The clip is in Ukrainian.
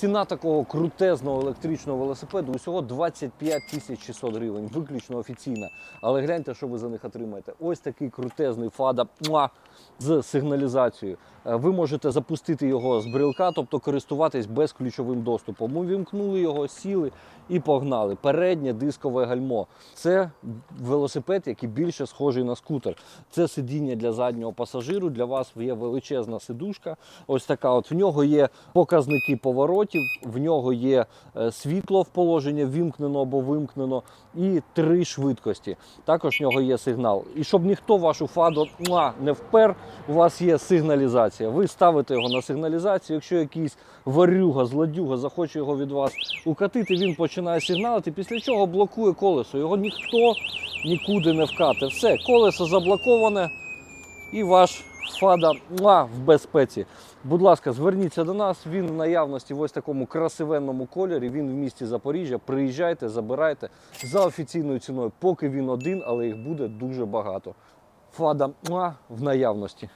Ціна такого крутезного електричного велосипеду усього 25 тисяч 600 гривень, виключно офіційна. Але гляньте, що ви за них отримаєте. Ось такий крутезний фада муа, з сигналізацією. Е, Ви можете запустити його з брелка, тобто користуватись безключовим доступом. Увімкнули його, сіли і погнали. Переднє дискове гальмо. Це велосипед, який більше схожий на скутер. Це сидіння для заднього пасажиру. Для вас є величезна сидушка. Ось така. От в нього є показники поворотів, в нього є е, світло в положенні вімкнено або вимкнено, і три швидкості. Також в нього є сигнал. І щоб ніхто вашу фаду не впер, у вас є сигналізація. Ви ставите його на сигналізацію. Якщо якийсь варюга, злодюга захоче його від вас укатити, він починає сигналити, після чого блокує колесо. Його ніхто нікуди не вкате. Все, колесо заблоковане і ваш фада муа, в безпеці. Будь ласка, зверніться до нас. Він в наявності в ось такому красивенному кольорі. Він в місті Запоріжжя. Приїжджайте, забирайте за офіційною ціною. Поки він один, але їх буде дуже багато. Фада муа, в наявності.